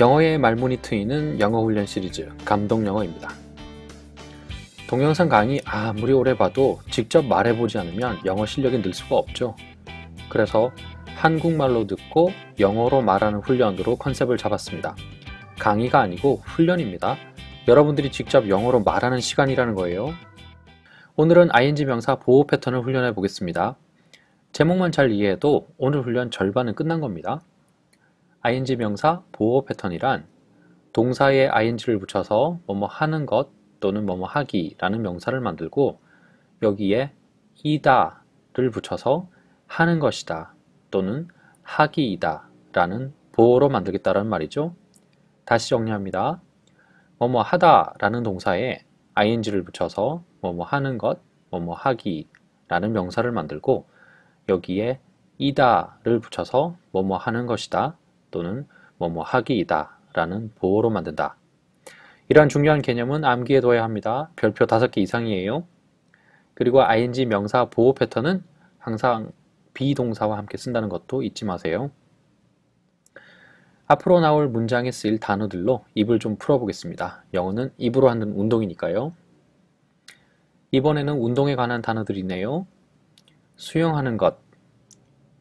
영어의 말문이 트이는 영어 훈련 시리즈 감동 영어입니다. 동영상 강의 아무리 오래 봐도 직접 말해보지 않으면 영어 실력이 늘 수가 없죠. 그래서 한국말로 듣고 영어로 말하는 훈련으로 컨셉을 잡았습니다. 강의가 아니고 훈련입니다. 여러분들이 직접 영어로 말하는 시간이라는 거예요. 오늘은 ing 명사 보호 패턴을 훈련해 보겠습니다. 제목만 잘 이해해도 오늘 훈련 절반은 끝난 겁니다. Ing 명사 보호 패턴이란 동사에 ing를 붙여서 뭐뭐 하는 것 또는 뭐뭐 하기라는 명사를 만들고 여기에 이다를 붙여서 하는 것이다 또는 하기이다 라는 보호로 만들겠다는 말이죠. 다시 정리합니다. 뭐뭐 하다 라는 동사에 ing를 붙여서 뭐뭐 하는 것, 뭐뭐 하기 라는 명사를 만들고 여기에 이다를 붙여서 뭐뭐 하는 것이다 또는 뭐뭐 하기이다 라는 보호로 만든다. 이러한 중요한 개념은 암기해 둬야 합니다. 별표 5개 이상이에요. 그리고 ing 명사 보호 패턴은 항상 비동사와 함께 쓴다는 것도 잊지 마세요. 앞으로 나올 문장에 쓰일 단어들로 입을 좀 풀어보겠습니다. 영어는 입으로 하는 운동이니까요. 이번에는 운동에 관한 단어들이네요. 수영하는 것,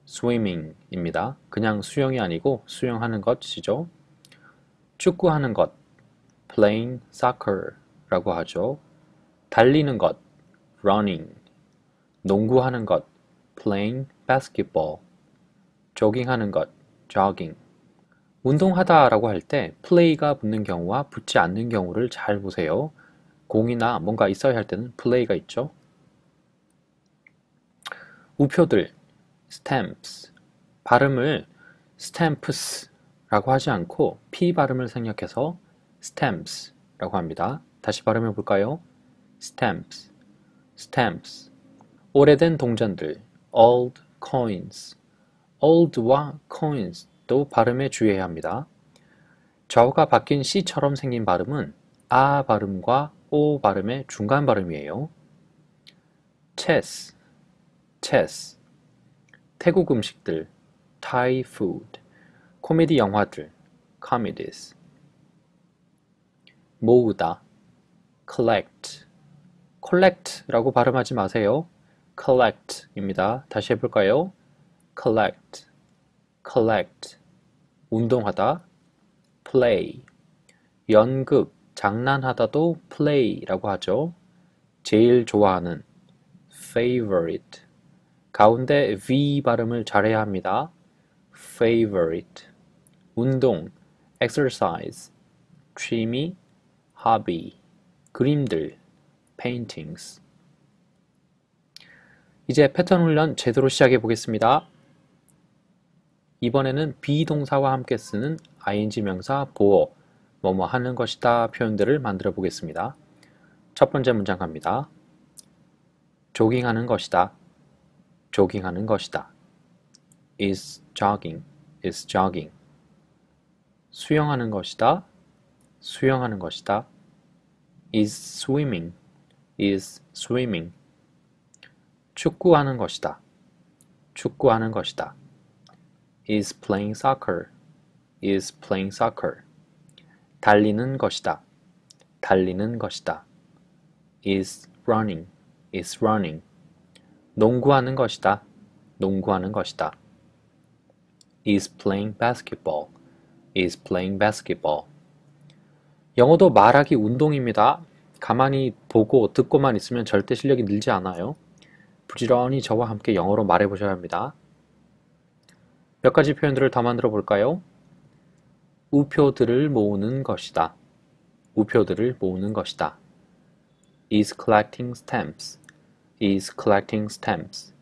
swimming입니다. 그냥 수영이 아니고 수영하는 것이죠. 축구하는 것, playing soccer라고 하죠. 달리는 것, running. 농구하는 것, playing basketball. 조깅하는 것, jogging. 운동하다 라고 할 때 play가 붙는 경우와 붙지 않는 경우를 잘 보세요. 공이나 뭔가 있어야 할 때는 play가 있죠. 우표들, stamps. 발음을 stamps라고 하지 않고 p 발음을 생략해서 stamps라고 합니다. 다시 발음해 볼까요? stamps, stamps. 오래된 동전들, old coins. old와 coins도 발음에 주의해야 합니다. 좌우가 바뀐 C처럼 생긴 발음은 아 발음과 오 발음의 중간 발음이에요. chess, chess. 태국 음식들, Thai food. 코미디 영화들, comedies. 모으다, collect. collect라고 발음하지 마세요. collect입니다. 다시 해볼까요? collect, collect. 운동하다, play. 연극, 장난하다도 play라고 하죠. 제일 좋아하는, favorite. 가운데 V 발음을 잘해야 합니다. favorite. 운동, exercise. 취미, hobby. 그림들, paintings. 이제 패턴 훈련 제대로 시작해 보겠습니다. 이번에는 비동사와 함께 쓰는 ing 명사 보어, 뭐뭐 하는 것이다 표현들을 만들어 보겠습니다. 첫 번째 문장 갑니다. 조깅하는 것이다. 조깅하는 것이다. is jogging, is jogging. 수영하는 것이다. 수영하는 것이다. is swimming, is swimming. 축구하는 것이다. 축구하는 것이다. is playing soccer, is playing soccer. 달리는 것이다. 달리는 것이다. is running, is running. 농구하는 것이다. 농구하는 것이다. is playing basketball, is playing basketball. 영어도 말하기 운동입니다. 가만히 보고 듣고만 있으면 절대 실력이 늘지 않아요. 부지런히 저와 함께 영어로 말해 보셔야 합니다. 몇 가지 표현들을 더 만들어 볼까요? 우표들을 모으는 것이다. 우표들을 모으는 것이다. is collecting stamps. Is collecting stamps.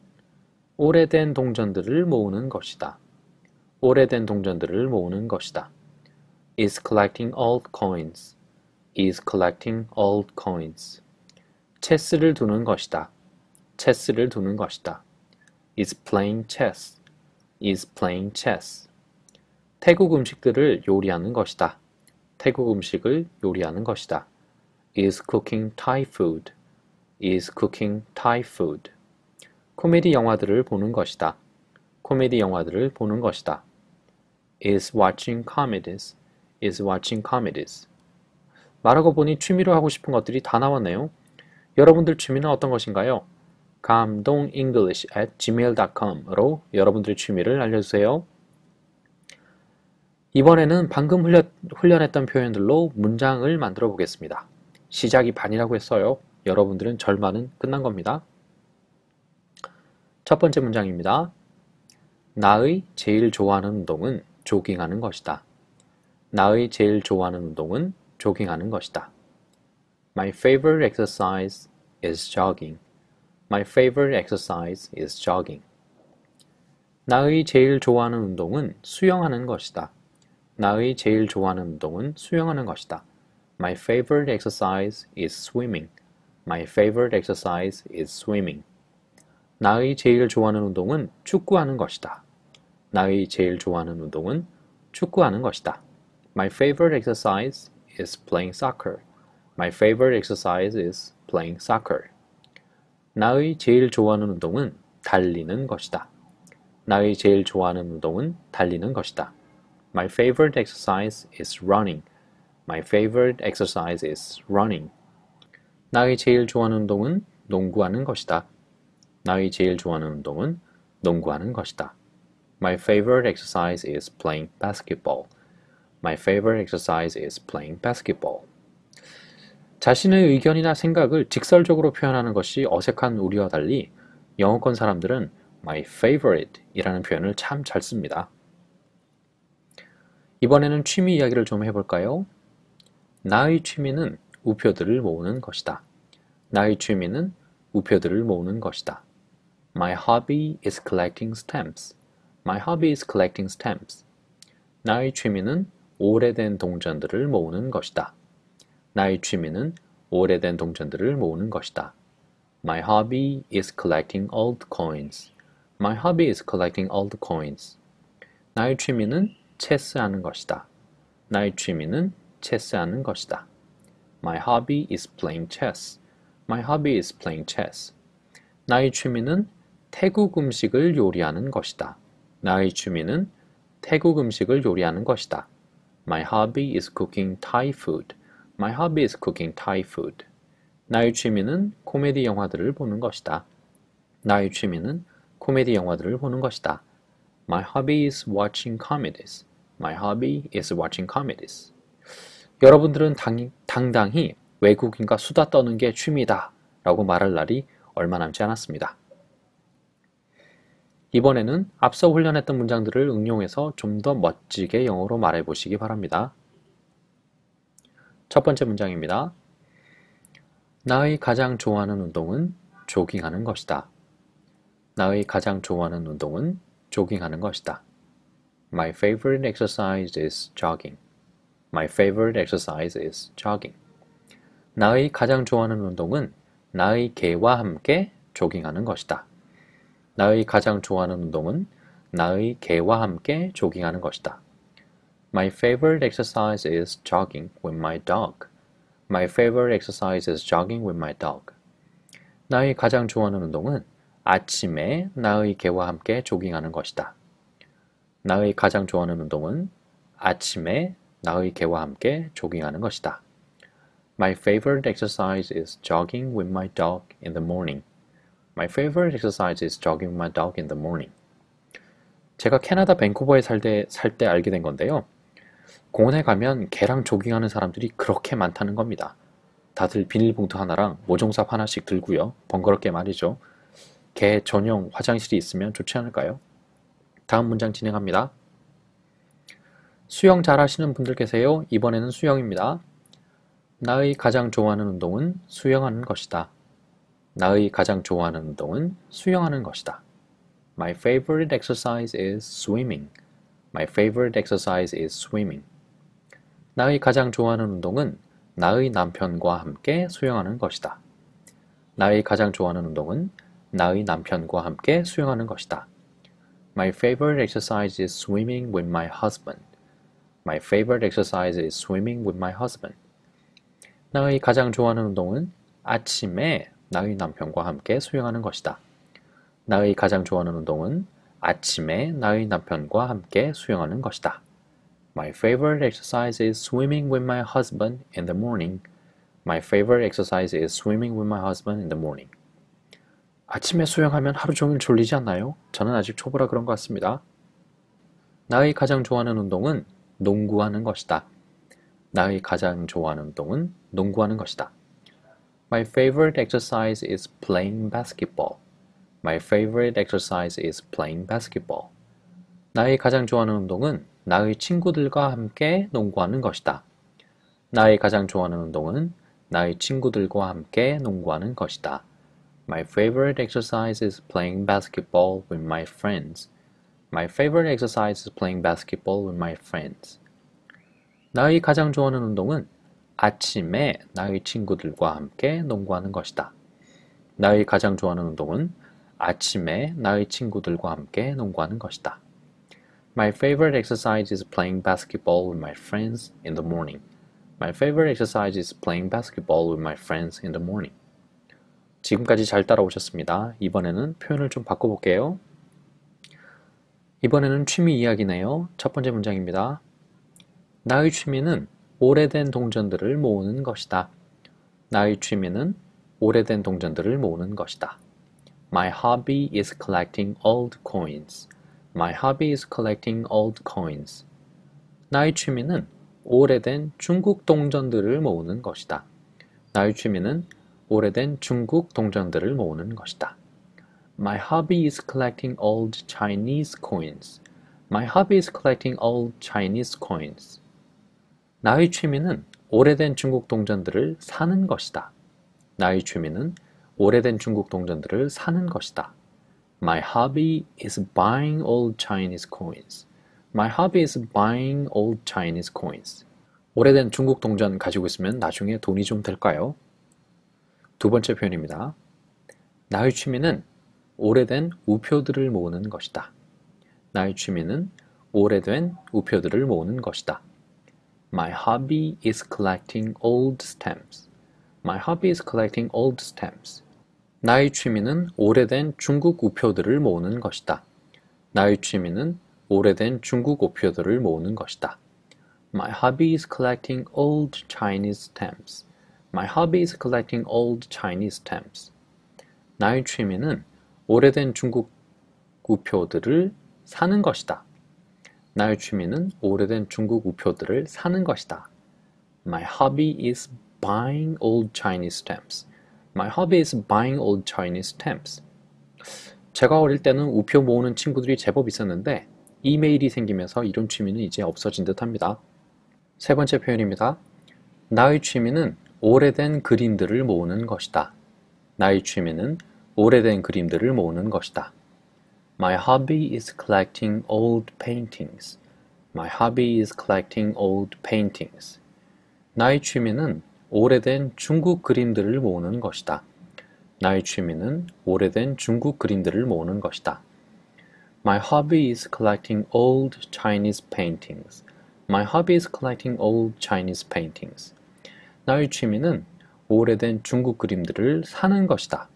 오래된 동전들을 모으는 것이다. 오래된 동전들을 모으는 것이다. is collecting old coins. is collecting old coins. 체스를 두는 것이다. 체스를 두는 것이다. is playing chess. is playing chess. 태국 음식들을 요리하는 것이다. 태국 음식을 요리하는 것이다. is cooking Thai food. Is cooking Thai food. 코미디 영화들을 보는 것이다. 코미디 영화들을 보는 것이다. is watching comedies. is watching comedies. 말하고 보니 취미로 하고 싶은 것들이 다 나왔네요. 여러분들 취미는 어떤 것인가요? 감동english at gmail.com으로 여러분들의 취미를 알려주세요. 이번에는 방금 훈련, 훈련했던 표현들로 문장을 만들어 보겠습니다. 시작이 반이라고 했어요. 여러분들은 절반은 끝난 겁니다. 첫 번째 문장입니다. 나의 제일 좋아하는 운동은 조깅하는 것이다. 나의 제일 좋아하는 운동은 조깅하는 것이다. My favorite exercise is jogging. My favorite exercise is jogging. 나의 제일 좋아하는 운동은 수영하는 것이다. 나의 제일 좋아하는 운동은 수영하는 것이다. My favorite exercise is swimming. My favorite exercise is swimming. 나의 제일 좋아하는 운동은 축구하는 것이다. 나의 제일 좋아하는 운동은 축구하는 것이다. My favorite exercise is playing soccer. My favorite exercise is playing soccer. 나의 제일 좋아하는 운동은 달리는 것이다. 나의 제일 좋아하는 운동은 달리는 것이다. My favorite exercise is running. My favorite exercise is running. 나의 제일 좋아하는 운동은 농구하는 것이다. 나의 제일 좋아하는 운동은 농구하는 것이다. My favorite exercise is playing basketball. My favorite exercise is playing basketball. 자신의 의견이나 생각을 직설적으로 표현하는 것이 어색한 우리와 달리 영어권 사람들은 my favorite 이라는 표현을 참 잘 씁니다. 이번에는 취미 이야기를 좀 해볼까요? 나의 취미는 우표들을 모으는 것이다. 나의 취미는 우표들을 모으는 것이다. My hobby is collecting stamps. My hobby is collecting stamps. 나의 취미는 오래된 동전들을 모으는 것이다. 나의 취미는 오래된 동전들을 모으는 것이다. My hobby is collecting old coins. My hobby is collecting old coins. 나의 취미는 체스하는 것이다. 나의 취미는 체스하는 것이다. My hobby is playing chess. My hobby is playing chess. 나의 취미는 태국 음식을 요리하는 것이다. 나의 취미는 태국 음식을 요리하는 것이다. My hobby is cooking Thai food. My hobby is cooking Thai food. 나의 취미는 코미디 영화들을 보는 것이다. 나의 취미는 코미디 영화들을 보는 것이다. My hobby is watching comedies. My hobby is watching comedies. 여러분들은 당, 당당히 외국인과 수다 떠는 게 취미다 라고 말할 날이 얼마 남지 않았습니다. 이번에는 앞서 훈련했던 문장들을 응용해서 좀 더 멋지게 영어로 말해 보시기 바랍니다. 첫 번째 문장입니다. 나의 가장 좋아하는 운동은 조깅하는 것이다. 나의 가장 좋아하는 운동은 조깅하는 것이다. My favorite exercise is jogging. My favorite exercise is jogging. 나의 가장 좋아하는 운동은 나의 개와 함께 조깅하는 것이다. 나의 가장 좋아하는 운동은 나의 개와 함께 조깅하는 것이다. My favorite exercise is jogging with my dog. My favorite exercise is jogging with my dog. 나의 가장 좋아하는 운동은 아침에 나의 개와 함께 조깅하는 것이다. 나의 가장 좋아하는 운동은 아침에 나의 개와 함께 조깅하는 것이다. My favorite exercise is jogging with my dog in the morning. My favorite exercise is jogging with my dog in the morning. 제가 캐나다 밴쿠버에 살때 살 때 알게 된 건데요. 공원에 가면 개랑 조깅하는 사람들이 그렇게 많다는 겁니다. 다들 비닐봉투 하나랑 모종삽 하나씩 들고요. 번거롭게 말이죠. 개 전용 화장실이 있으면 좋지 않을까요? 다음 문장 진행합니다. 수영 잘 하시는 분들 계세요? 이번에는 수영입니다. 나의 가장 좋아하는 운동은 수영하는 것이다. 나의 가장 좋아하는 운동은 수영하는 것이다. My favorite exercise is swimming. My favorite exercise is swimming. 나의 가장 좋아하는 운동은 나의 남편과 함께 수영하는 것이다. 나의 가장 좋아하는 운동은 나의 남편과 함께 수영하는 것이다. My favorite exercise is swimming with my husband. My favorite exercise is swimming with my husband. 나의 가장 좋아하는 운동은 아침에 나의 남편과 함께 수영하는 것이다. 나의 가장 좋아하는 운동은 아침에 나의 남편과 함께 수영하는 것이다. My favorite exercise is swimming with my husband in the morning. My favorite exercise is swimming with my husband in the morning. 아침에 수영하면 하루 종일 졸리지 않나요? 저는 아직 초보라 그런 것 같습니다. 나의 가장 좋아하는 운동은 농구하는 것이다. 나의 가장 좋아하는 운동은 농구하는 것이다. My favorite exercise is playing basketball. My favorite exercise is playing basketball. 나의 가장 좋아하는 운동은 나의 친구들과 함께 농구하는 것이다. 나의 가장 좋아하는 운동은 나의 친구들과 함께 농구하는 것이다. My favorite exercise is playing basketball with my friends. My favorite exercise is playing basketball with my friends. 나의 가장 좋아하는 운동은 아침에 나의 친구들과 함께 농구하는 것이다. 나의 가장 좋아하는 운동은 아침에 나의 친구들과 함께 농구하는 것이다. My favorite exercise is playing basketball with my friends in the morning. My favorite exercise is playing basketball with my friends in the morning. 지금까지 잘 따라오셨습니다. 이번에는 표현을 좀 바꿔볼게요. 이번에는 취미 이야기네요. 첫 번째 문장입니다. 나의 취미는 오래된 동전들을 모으는 것이다. 나의 취미는 오래된 동전들을 모으는 것이다. My hobby is collecting old coins. My hobby is collecting old coins. 나의 취미는 오래된 중국 동전들을 모으는 것이다. 나의 취미는 오래된 중국 동전들을 모으는 것이다. My hobby is collecting old Chinese coins. My hobby is collecting old Chinese coins. 나의 취미는 오래된 중국 동전들을 사는 것이다. 나의 취미는 오래된 중국 동전들을 사는 것이다. My hobby is buying old Chinese coins. My hobby is buying old Chinese coins. 오래된 중국 동전 가지고 있으면 나중에 돈이 좀 될까요? 두 번째 표현입니다. 나의 취미는 오래된 우표들을 모으는 것이다. 나의 취미는 오래된 우표들을 모으는 것이다. My hobby is collecting old stamps. My hobby is collecting old stamps. 나의 취미는 오래된 중국 우표들을 모으는 것이다. 나의 취미는 오래된 중국 우표들을 모으는 것이다. My hobby is collecting old Chinese stamps. My hobby is collecting old Chinese stamps. 나의 취미는 오래된 중국 우표들을 사는 것이다. 나의 취미는 오래된 중국 우표들을 사는 것이다. My hobby is buying old Chinese stamps. My hobby is buying old Chinese stamps. 제가 어릴 때는 우표 모으는 친구들이 제법 있었는데 이메일이 생기면서 이런 취미는 이제 없어진 듯 합니다. 세 번째 표현입니다. 나의 취미는 오래된 그림들을 모으는 것이다. 나의 취미는 오래된 그림들을 모으는 것이다. My hobby is collecting old paintings. My hobby is collecting old paintings. 나의 취미는 오래된 중국 그림들을 모으는 것이다. 나의 취미는 오래된 중국 그림들을 모으는 것이다. My hobby is collecting old Chinese paintings. My hobby is collecting old Chinese paintings. 나의 취미는 오래된 중국 그림들을 사는 것이다.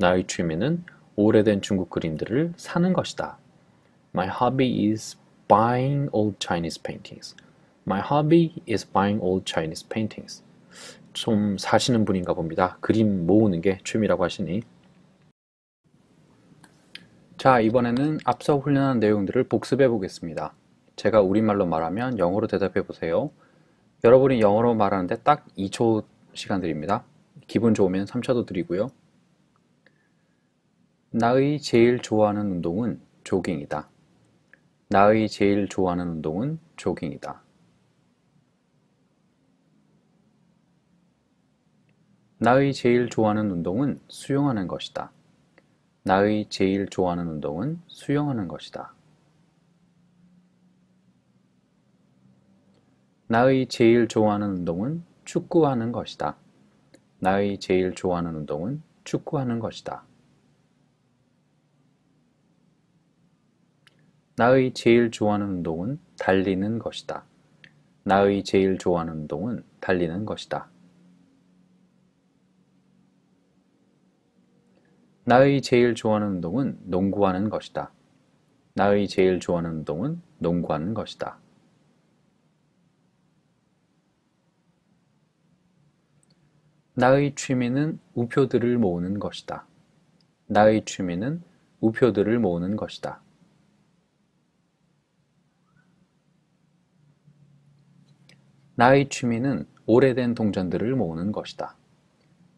나의 취미는 오래된 중국 그림들을 사는 것이다. My hobby is buying old Chinese paintings. My hobby is buying old Chinese paintings. 좀 사시는 분인가 봅니다. 그림 모으는 게 취미라고 하시니. 자, 이번에는 앞서 훈련한 내용들을 복습해 보겠습니다. 제가 우리말로 말하면 영어로 대답해 보세요. 여러분이 영어로 말하는데 딱 2초 시간 드립니다. 기분 좋으면 3초도 드리고요. 나의 제일 좋아하는 운동은 조깅이다. 나의 제일 좋아하는 운동은 조깅이다. 나의 제일 좋아하는 운동은 수영하는 것이다. 나의 제일 좋아하는 운동은 수영하는 것이다. 나의 제일 좋아하는 운동은 축구하는 것이다. 나의 제일 좋아하는 운동은 축구하는 것이다. 나의 제일 좋아하는 운동은 달리는 것이다. 나의 제일 좋아하는 운동은 달리는 것이다. 나의 제일 좋아하는 운동은 농구하는 것이다. 나의 제일 좋아하는 운동은 농구하는 것이다. 나의 취미는 우표들을 모으는 것이다. 나의 취미는 우표들을 모으는 것이다. 나의 취미는 오래된 동전들을 모으는 것이다.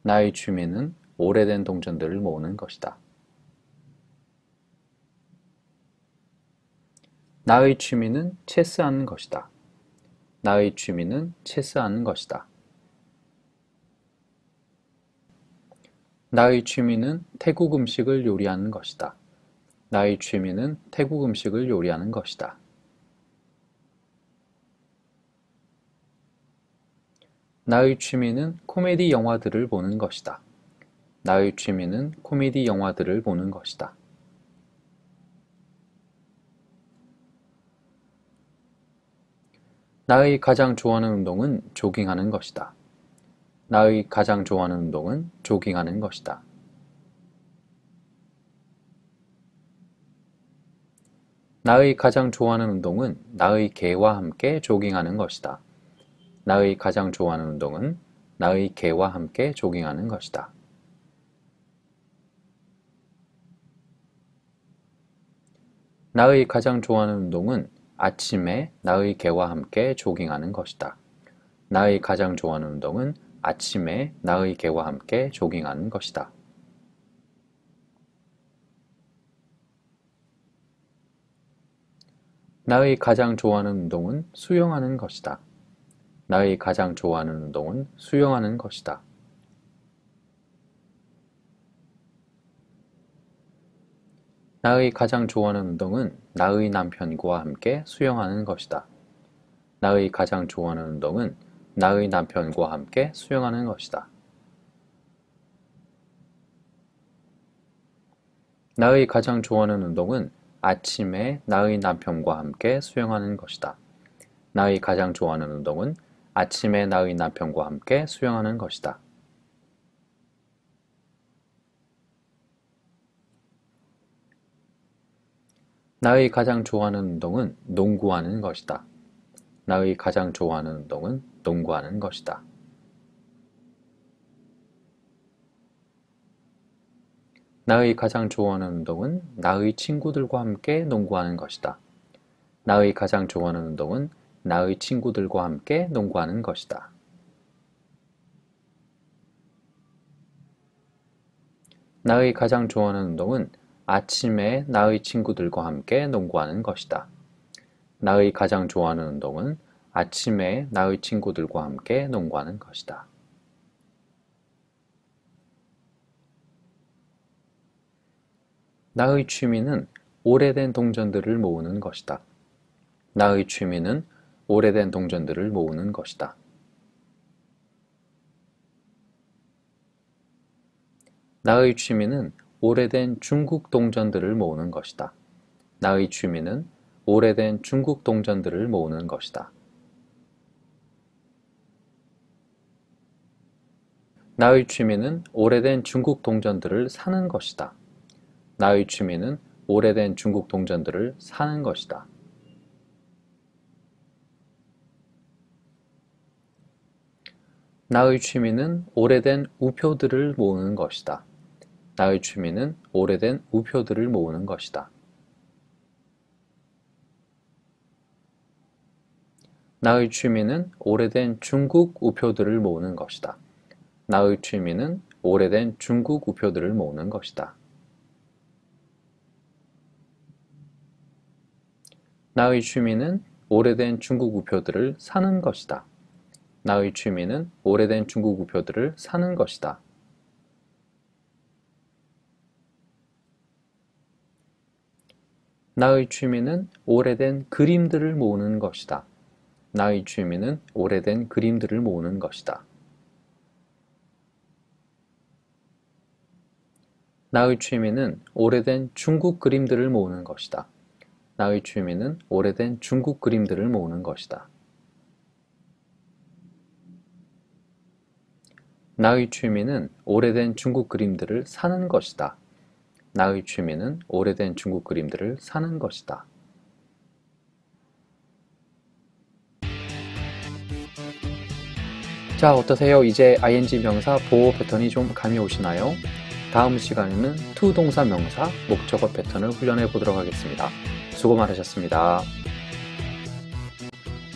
나의 취미는 오래된 동전들을 모으는 것이다. 나의 취미는 체스하는 것이다. 나의 취미는 체스하는 것이다. 나의 취미는 태국 음식을 요리하는 것이다. 나의 취미는 태국 음식을 요리하는 것이다. 나의 취미는 코미디 영화들을 보는 것이다. 나의 취미는 코미디 영화들을 보는 것이다. 나의 가장 좋아하는 운동은 조깅하는 것이다. 나의 가장 좋아하는 운동은 조깅하는 것이다. 나의 가장 좋아하는 운동은 나의 개와 함께 조깅하는 것이다. 나의 가장 좋아하는 운동은 나의 개와 함께 조깅하는 것이다. 나의 가장 좋아하는 운동은 아침에 나의 개와 함께 조깅하는 것이다. 나의 가장 좋아하는 운동은 아침에 나의 개와 함께 조깅하는 것이다. 나의 가장 좋아하는 운동은 수영하는 것이다. 나의 가장 좋아하는 운동은 수영하는 것이다. 나의 가장 좋아하는 운동은 나의 남편과 함께 수영하는 것이다. 나의 가장 좋아하는 운동은 나의 남편과 함께 수영하는 것이다. 나의 가장 좋아하는 운동은 아침에 나의 남편과 함께 수영하는 것이다. 나의 가장 좋아하는 운동은 아침에 나의 남편과 함께 수영하는 것이다. 나의 가장 좋아하는 운동은 농구하는 것이다. 나의 가장 좋아하는 운동은 농구하는 것이다. 나의 가장 좋아하는 운동은 나의 친구들과 함께 농구하는 것이다. 나의 가장 좋아하는 운동은 나의 친구들과 함께 농구하는 것이다. 나의 가장 좋아하는 운동은 아침에 나의 친구들과 함께 농구하는 것이다. 나의 가장 좋아하는 운동은 아침에 나의 친구들과 함께 농구하는 것이다. 나의 취미는 오래된 동전들을 모으는 것이다. 나의 취미는 오래된 동전들을 모으는 것이다. 나의 취미는 오래된 중국 동전들을 모으는 것이다. 나의 취미는 오래된 중국 동전들을 모으는 것이다. 나의 취미는 오래된 중국 동전들을 사는 것이다. 나의 취미는 오래된 중국 동전들을 사는 것이다. 나의 취미는 오래된 우표들을 모으는 것이다. 나의 취미는 오래된 우표들을 모으는 것이다. 나의 취미는 오래된 중국 우표들을 모으는 것이다. 나의 취미는 오래된 중국 우표들을 모으는 것이다. 나의 취미는 오래된 중국 우표들을 사는 것이다. 나의 취미는 오래된 중국 우표들을 사는 것이다. 나의 취미는 오래된 그림들을 모으는 것이다. 나의 취미는 오래된 그림들을 모으는 것이다. 나의 취미는 오래된 중국 그림들을 모으는 것이다. 나의 취미는 오래된 중국 그림들을 모으는 것이다. 나의 취미는 오래된 중국 그림들을 사는 것이다. 나의 취미는 오래된 중국 그림들을 사는 것이다. 자, 어떠세요? 이제 ing 명사 보호 패턴이 좀 감이 오시나요? 다음 시간에는 to 동사 명사 목적어 패턴을 훈련해 보도록 하겠습니다. 수고 많으셨습니다.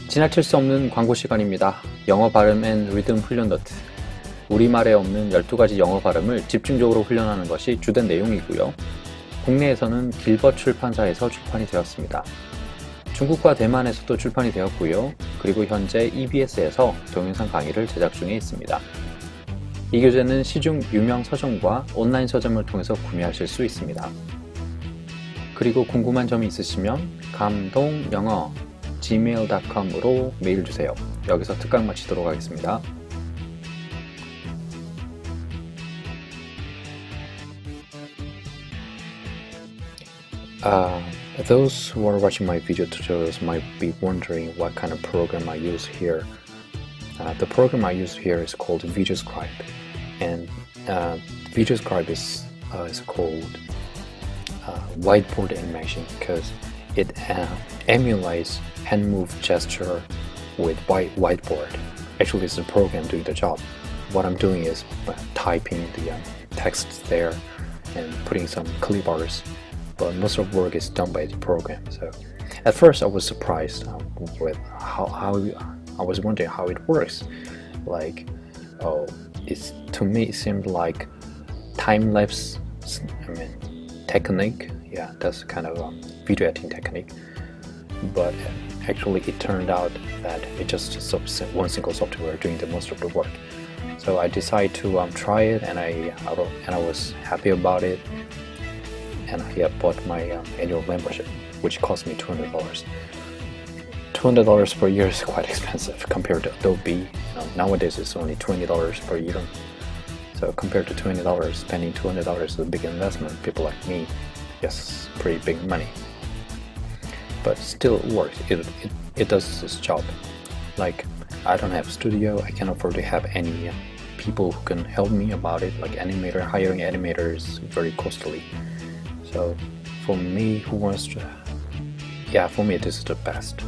지나칠 수 없는 광고 시간입니다. 영어 발음 앤 리듬 훈련 노트. 우리말에 없는 12가지 영어 발음을 집중적으로 훈련하는 것이 주된 내용이고요. 국내에서는 길벗 출판사에서 출판이 되었습니다. 중국과 대만에서도 출판이 되었고요. 그리고 현재 EBS에서 동영상 강의를 제작 중에 있습니다. 이 교재는 시중 유명 서점과 온라인 서점을 통해서 구매하실 수 있습니다. 그리고 궁금한 점이 있으시면 감동 영어 gmail.com으로 메일 주세요. 여기서 특강 마치도록 하겠습니다. Uh, those who are watching my video tutorials might be wondering what kind of program I use here. Uh, the program I use here is called VideoScribe, and uh, VideoScribe is uh, is called uh, whiteboard animation because it uh, emulates hand move gesture with white whiteboard. Actually, it's a program doing the job. What I'm doing is typing the text there and putting some clipboards but most of work is done by the program. So at first I was surprised with how, how I was wondering how it works. Like, oh, it's to me it seemed like time lapse. I mean, technique. Yeah, that's kind of um, video editing technique. But actually, it turned out that it just one single software doing the most of the work. So I decided to um, try it, and I, I and I was happy about it and I bought my um, annual membership, which cost me $200. $200 per year is quite expensive compared to Adobe. Nowadays it's only $20 per year. So compared to $20, spending $200 is a big investment. People like me, yes, pretty big money. But still it works. It, it, it does its job. Like I don't have studio. I can't afford to have any uh, people who can help me about it. Like animator, hiring animators very costly. So for me who wants to yeah for me this is the best.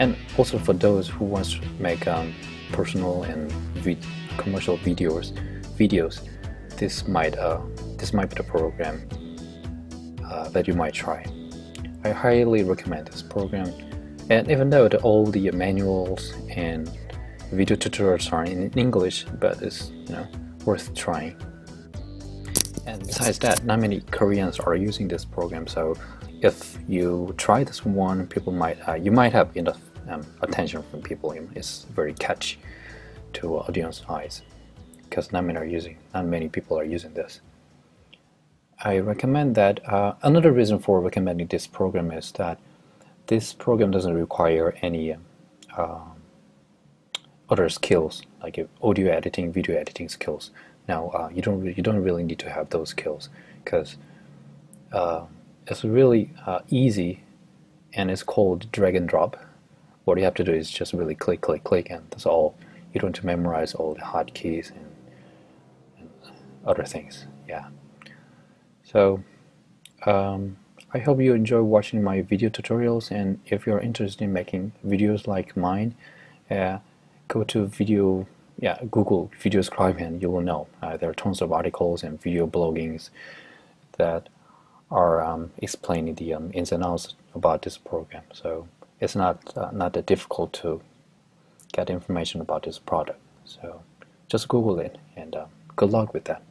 And also for those who wants to make um, personal and commercial videos videos this might uh, this might be the program uh, that you might try. I highly recommend this program. And even though the, all the manuals and video tutorials are in English but it's you know worth trying and besides that, not many Koreans are using this program. So if you try this one, people might uh, you might have enough um, attention from people. It's very catchy to audience eyes because not many are using. Not many people are using this. I recommend that. Uh, another reason for recommending this program is that this program doesn't require any uh, other skills like audio editing, video editing skills. Now uh, you don't you don't really need to have those skills because uh, it's really uh, easy and it's called drag and drop. What you have to do is just really click, click, click, and that's all. You don't have to memorize all the hotkeys and, and other things. Yeah. So um, I hope you enjoy watching my video tutorials, and if you're interested in making videos like mine, uh, go to video yeah, Google VideoScribe and you will know. Uh, there are tons of articles and video bloggings that are um, explaining the um, ins and outs about this program. So it's not uh, not that difficult to get information about this product. So just Google it and uh, good luck with that.